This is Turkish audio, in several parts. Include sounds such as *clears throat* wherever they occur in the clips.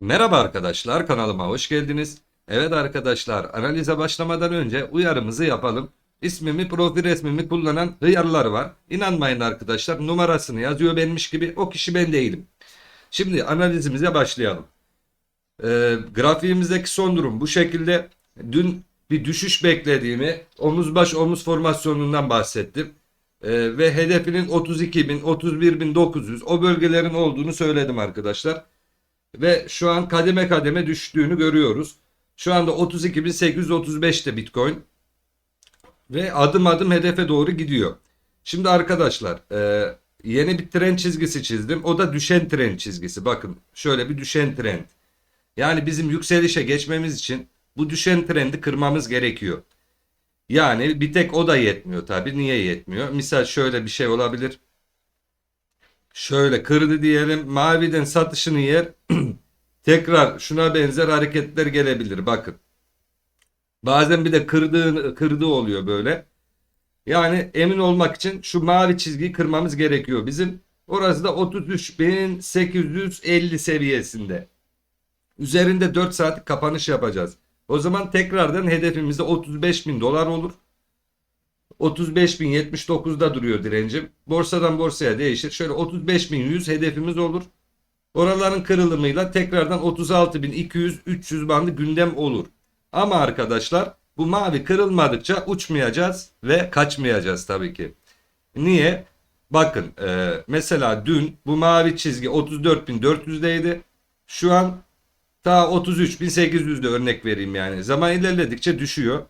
Merhaba arkadaşlar, kanalıma hoş geldiniz. Evet arkadaşlar, analize başlamadan önce uyarımızı yapalım. İsmimi, profil resmimi kullanan hıyarlar var. İnanmayın arkadaşlar, numarasını yazıyor benmiş gibi o kişi ben değilim. Şimdi analizimize başlayalım. Ee, grafiğimizdeki son durum bu şekilde. Dün bir düşüş beklediğimi, omuz baş omuz formasyonundan bahsettim. Ee, ve hedefinin 32.000, 31.900 o bölgelerin olduğunu söyledim arkadaşlar. Ve şu an kademe kademe düştüğünü görüyoruz. Şu anda 32.835'te Bitcoin. Ve adım adım hedefe doğru gidiyor. Şimdi arkadaşlar e, yeni bir trend çizgisi çizdim. O da düşen trend çizgisi. Bakın şöyle bir düşen trend. Yani bizim yükselişe geçmemiz için bu düşen trendi kırmamız gerekiyor. Yani bir tek o da yetmiyor tabii. Niye yetmiyor? Misal şöyle bir şey olabilir. Şöyle kırdı diyelim. Maviden satışını yer. *clears throat* Tekrar şuna benzer hareketler gelebilir. Bakın. Bazen bir de kırdığı, kırdığı oluyor böyle. Yani emin olmak için şu mavi çizgiyi kırmamız gerekiyor. Bizim orası da 33.850 seviyesinde. Üzerinde 4 saatlik kapanış yapacağız. O zaman tekrardan hedefimizde 35.000 dolar olur. 35.079'da duruyor direncim. Borsadan borsaya değişir. Şöyle 35.100 hedefimiz olur. Oraların kırılımıyla tekrardan 36.200-300 bandı gündem olur. Ama arkadaşlar bu mavi kırılmadıkça uçmayacağız ve kaçmayacağız tabii ki. Niye? Bakın e, mesela dün bu mavi çizgi 34.400'deydi. Şu an ta 33.800'de örnek vereyim yani. Zaman ilerledikçe düşüyor.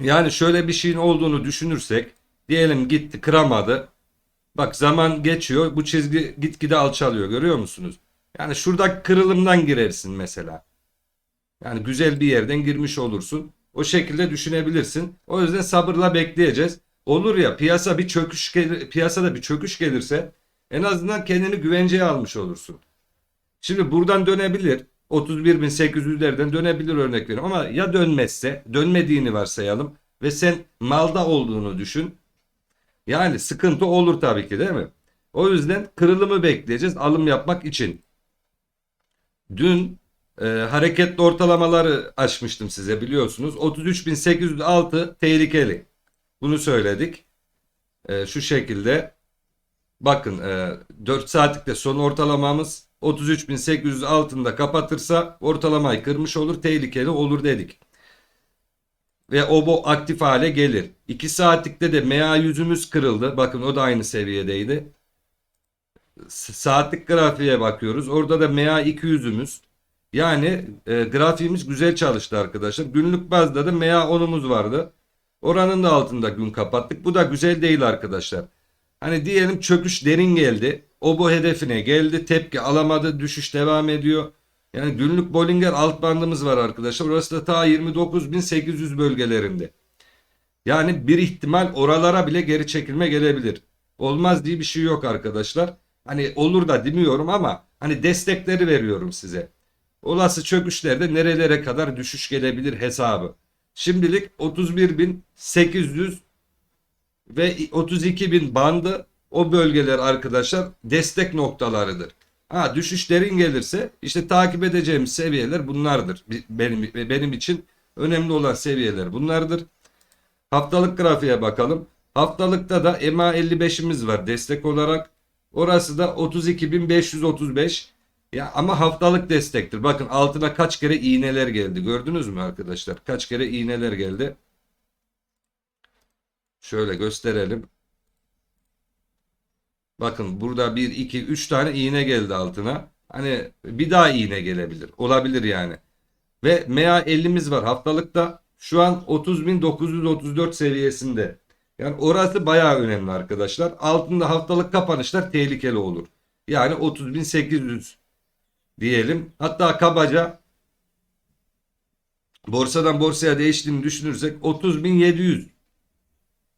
Yani şöyle bir şeyin olduğunu düşünürsek diyelim gitti kıramadı. Bak zaman geçiyor bu çizgi gitgide alçalıyor görüyor musunuz? Yani şuradaki kırılımdan girersin mesela. Yani güzel bir yerden girmiş olursun. O şekilde düşünebilirsin. O yüzden sabırla bekleyeceğiz. Olur ya piyasa bir çöküş piyasada bir çöküş gelirse en azından kendini güvenceye almış olursun. Şimdi buradan dönebilir. 31.800'lerden dönebilir örnek veriyorum ama ya dönmezse dönmediğini varsayalım ve sen malda olduğunu düşün. Yani sıkıntı olur tabii ki değil mi? O yüzden kırılımı bekleyeceğiz alım yapmak için. Dün e, hareketli ortalamaları açmıştım size biliyorsunuz. 33.806 tehlikeli. Bunu söyledik. E, şu şekilde. Bakın e, 4 saatlikte son ortalamamız 33.800 altında kapatırsa ortalamayı kırmış olur tehlikeli olur dedik. Ve o bu aktif hale gelir. 2 saatlikte de MA yüzümüz kırıldı. Bakın o da aynı seviyedeydi. Saatlik grafiğe bakıyoruz. Orada da MA 200'ümüz. Yani e, grafiğimiz güzel çalıştı arkadaşlar. Günlük bazda da MA 10'umuz vardı. Oranın da altında gün kapattık. Bu da güzel değil arkadaşlar. Hani diyelim çöküş derin geldi. O bu hedefine geldi. Tepki alamadı. Düşüş devam ediyor. Yani günlük Bollinger alt bandımız var arkadaşlar. Orası da ta 29.800 bölgelerinde. Yani bir ihtimal oralara bile geri çekilme gelebilir. Olmaz diye bir şey yok arkadaşlar. Hani olur da demiyorum ama hani destekleri veriyorum size. Olası çöküşlerde nerelere kadar düşüş gelebilir hesabı. Şimdilik 31.800 ve 32.000 bandı o bölgeler arkadaşlar destek noktalarıdır. Ha düşüş derin gelirse işte takip edeceğimiz seviyeler bunlardır. Benim benim için önemli olan seviyeler bunlardır. Haftalık grafiğe bakalım. Haftalıkta da EMA 55'imiz var destek olarak. Orası da 32.535. Ya ama haftalık destektir. Bakın altına kaç kere iğneler geldi. Gördünüz mü arkadaşlar? Kaç kere iğneler geldi. Şöyle gösterelim. Bakın burada 1, 2, 3 tane iğne geldi altına. Hani bir daha iğne gelebilir. Olabilir yani. Ve MA 50'miz var haftalıkta. Şu an 30.934 seviyesinde. Yani orası bayağı önemli arkadaşlar. Altında haftalık kapanışlar tehlikeli olur. Yani 30.800 diyelim. Hatta kabaca borsadan borsaya değiştiğini düşünürsek 30.700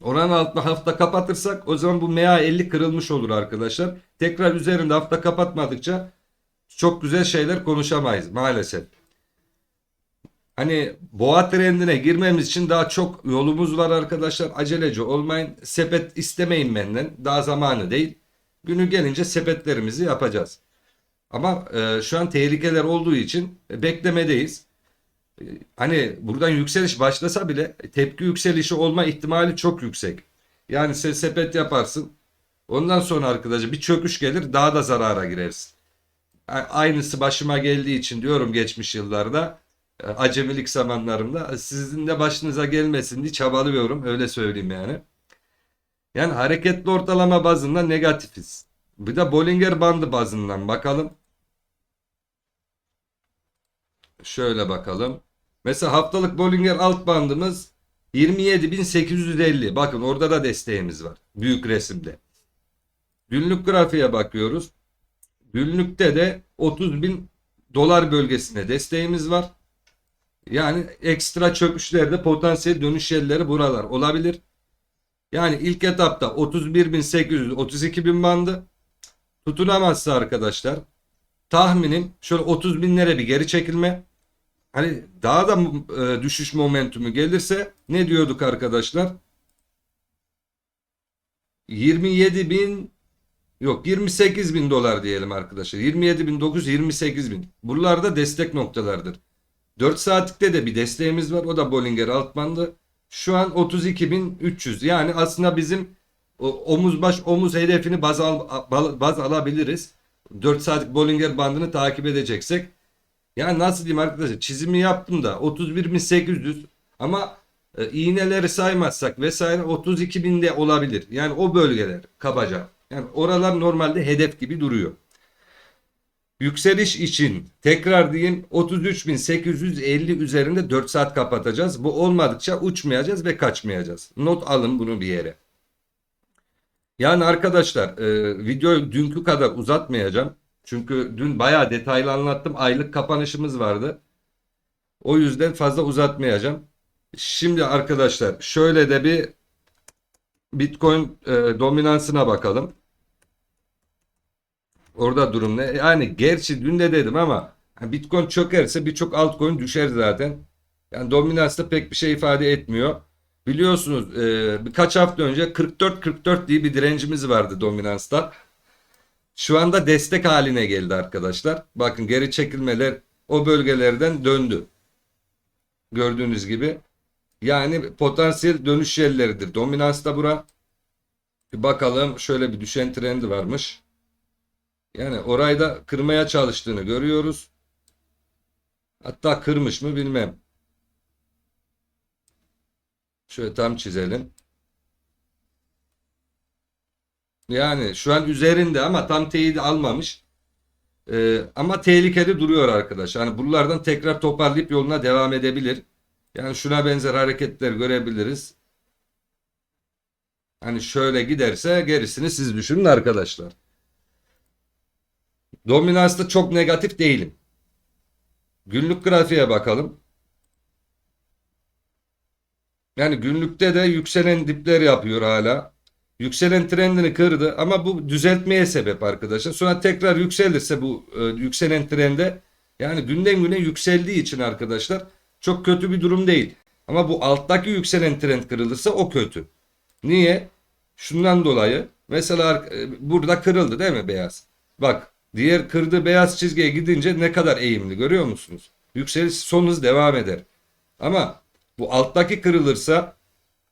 Oranın altına hafta kapatırsak o zaman bu MA 50 kırılmış olur arkadaşlar. Tekrar üzerinde hafta kapatmadıkça çok güzel şeyler konuşamayız maalesef. Hani boğa trendine girmemiz için daha çok yolumuz var arkadaşlar. Aceleci olmayın. Sepet istemeyin benden. Daha zamanı değil. Günü gelince sepetlerimizi yapacağız. Ama e, şu an tehlikeler olduğu için e, beklemedeyiz. Hani buradan yükseliş başlasa bile tepki yükselişi olma ihtimali çok yüksek. Yani sen sepet yaparsın. Ondan sonra arkadaşlar bir çöküş gelir daha da zarara girersin. Aynısı başıma geldiği için diyorum geçmiş yıllarda e, acemilik zamanlarımda sizin de başınıza gelmesin diye çabalıyorum öyle söyleyeyim yani. Yani hareketli ortalama bazında negatifiz. Bir de Bollinger bandı bazından bakalım. Şöyle bakalım. Mesela haftalık Bollinger alt bandımız 27.850. Bakın orada da desteğimiz var. Büyük resimde. Günlük grafiğe bakıyoruz. Günlükte de 30.000 dolar bölgesine desteğimiz var. Yani ekstra çöküşlerde potansiyel dönüş yerleri buralar olabilir. Yani ilk etapta 31.800 32.000 bandı tutunamazsa arkadaşlar tahminim şöyle 30 binlere bir geri çekilme. Hani daha da e, düşüş momentumu gelirse ne diyorduk arkadaşlar? 27 bin yok 28 bin dolar diyelim arkadaşlar. 27 bin 900 28 bin. Buralarda destek noktalardır. 4 saatlikte de bir desteğimiz var. O da Bollinger alt bandı. Şu an 32.300. Yani aslında bizim o- omuz baş omuz hedefini baz, al, baz alabiliriz. 4 saatlik Bollinger bandını takip edeceksek. Yani nasıl diyeyim arkadaşlar çizimi yaptım da 31.800 ama e, iğneleri saymazsak vesaire 32.000'de olabilir. Yani o bölgeler kabaca. Yani oralar normalde hedef gibi duruyor. Yükseliş için tekrar diyeyim 33.850 üzerinde 4 saat kapatacağız. Bu olmadıkça uçmayacağız ve kaçmayacağız. Not alın bunu bir yere. Yani arkadaşlar e, videoyu dünkü kadar uzatmayacağım. Çünkü dün bayağı detaylı anlattım. Aylık kapanışımız vardı. O yüzden fazla uzatmayacağım. Şimdi arkadaşlar şöyle de bir Bitcoin e, dominansına bakalım. Orada durum ne? Yani gerçi dün de dedim ama Bitcoin çökerse birçok altcoin düşer zaten. Yani dominans da pek bir şey ifade etmiyor. Biliyorsunuz e, birkaç hafta önce 44-44 diye bir direncimiz vardı dominansta. Şu anda destek haline geldi arkadaşlar. Bakın geri çekilmeler o bölgelerden döndü. Gördüğünüz gibi. Yani potansiyel dönüş yerleridir. Dominans da bura. Bir bakalım şöyle bir düşen trendi varmış. Yani orayı da kırmaya çalıştığını görüyoruz. Hatta kırmış mı bilmem. Şöyle tam çizelim. Yani şu an üzerinde ama tam teyit almamış. Ee, ama tehlikeli duruyor arkadaş. Yani buralardan tekrar toparlayıp yoluna devam edebilir. Yani şuna benzer hareketler görebiliriz. Hani şöyle giderse gerisini siz düşünün arkadaşlar. Dominansta çok negatif değilim. Günlük grafiğe bakalım. Yani günlükte de yükselen dipler yapıyor hala. Yükselen trendini kırdı ama bu düzeltmeye sebep arkadaşlar. Sonra tekrar yükselirse bu e, yükselen trende yani günden güne yükseldiği için arkadaşlar çok kötü bir durum değil. Ama bu alttaki yükselen trend kırılırsa o kötü. Niye? Şundan dolayı mesela e, burada kırıldı değil mi beyaz? Bak diğer kırdığı beyaz çizgiye gidince ne kadar eğimli görüyor musunuz? Yükseliş son hız devam eder. Ama bu alttaki kırılırsa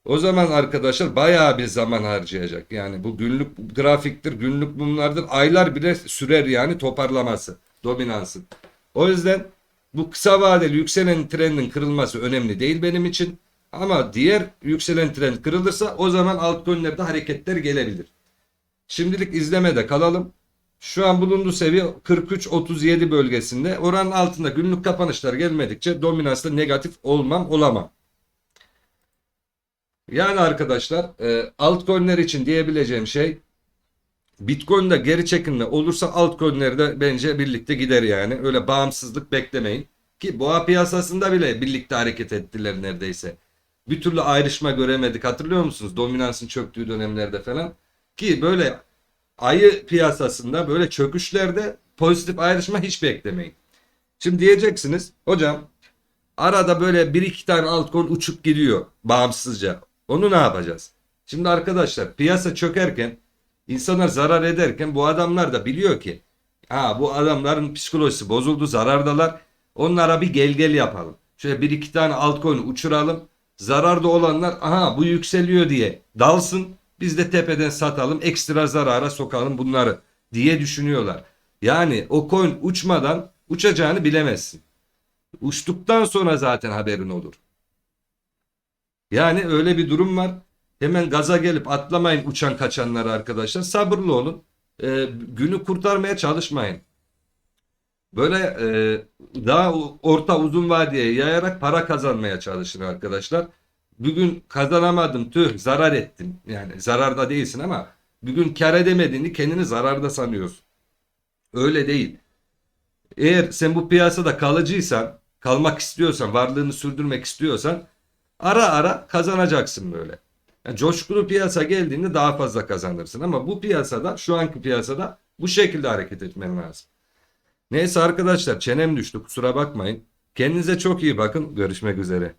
o zaman arkadaşlar bayağı bir zaman harcayacak. Yani bu günlük grafiktir, günlük bunlardır. Aylar bile sürer yani toparlaması, dominansın. O yüzden bu kısa vadeli yükselen trendin kırılması önemli değil benim için. Ama diğer yükselen trend kırılırsa o zaman altcoin'lerde hareketler gelebilir. Şimdilik izlemede kalalım. Şu an bulunduğu seviye 43-37 bölgesinde. Oranın altında günlük kapanışlar gelmedikçe dominansta negatif olmam olamam. Yani arkadaşlar e, altcoin'ler için diyebileceğim şey Bitcoin'de geri çekilme olursa altcoin'ler de bence birlikte gider yani. Öyle bağımsızlık beklemeyin. Ki boğa piyasasında bile birlikte hareket ettiler neredeyse. Bir türlü ayrışma göremedik hatırlıyor musunuz? Dominansın çöktüğü dönemlerde falan. Ki böyle ayı piyasasında böyle çöküşlerde pozitif ayrışma hiç beklemeyin. Şimdi diyeceksiniz hocam arada böyle bir iki tane altcoin uçup gidiyor bağımsızca. Onu ne yapacağız? Şimdi arkadaşlar piyasa çökerken insanlar zarar ederken bu adamlar da biliyor ki Ha bu adamların psikolojisi bozuldu, zarardalar. Onlara bir gel gel yapalım. Şöyle bir iki tane altcoin uçuralım. Zararda olanlar aha bu yükseliyor diye dalsın. Biz de tepeden satalım, ekstra zarara sokalım bunları diye düşünüyorlar. Yani o coin uçmadan uçacağını bilemezsin. Uçtuktan sonra zaten haberin olur. Yani öyle bir durum var. Hemen gaza gelip atlamayın uçan kaçanları arkadaşlar. Sabırlı olun. Ee, günü kurtarmaya çalışmayın. Böyle e, daha orta uzun vadeye yayarak para kazanmaya çalışın arkadaşlar. Bugün kazanamadım tüh zarar ettim. Yani zararda değilsin ama bugün kar edemediğini kendini zararda sanıyorsun. Öyle değil. Eğer sen bu piyasada kalıcıysan, kalmak istiyorsan, varlığını sürdürmek istiyorsan ara ara kazanacaksın böyle. Yani coşkulu piyasa geldiğinde daha fazla kazanırsın ama bu piyasada, şu anki piyasada bu şekilde hareket etmen lazım. Neyse arkadaşlar çenem düştü kusura bakmayın. Kendinize çok iyi bakın. Görüşmek üzere.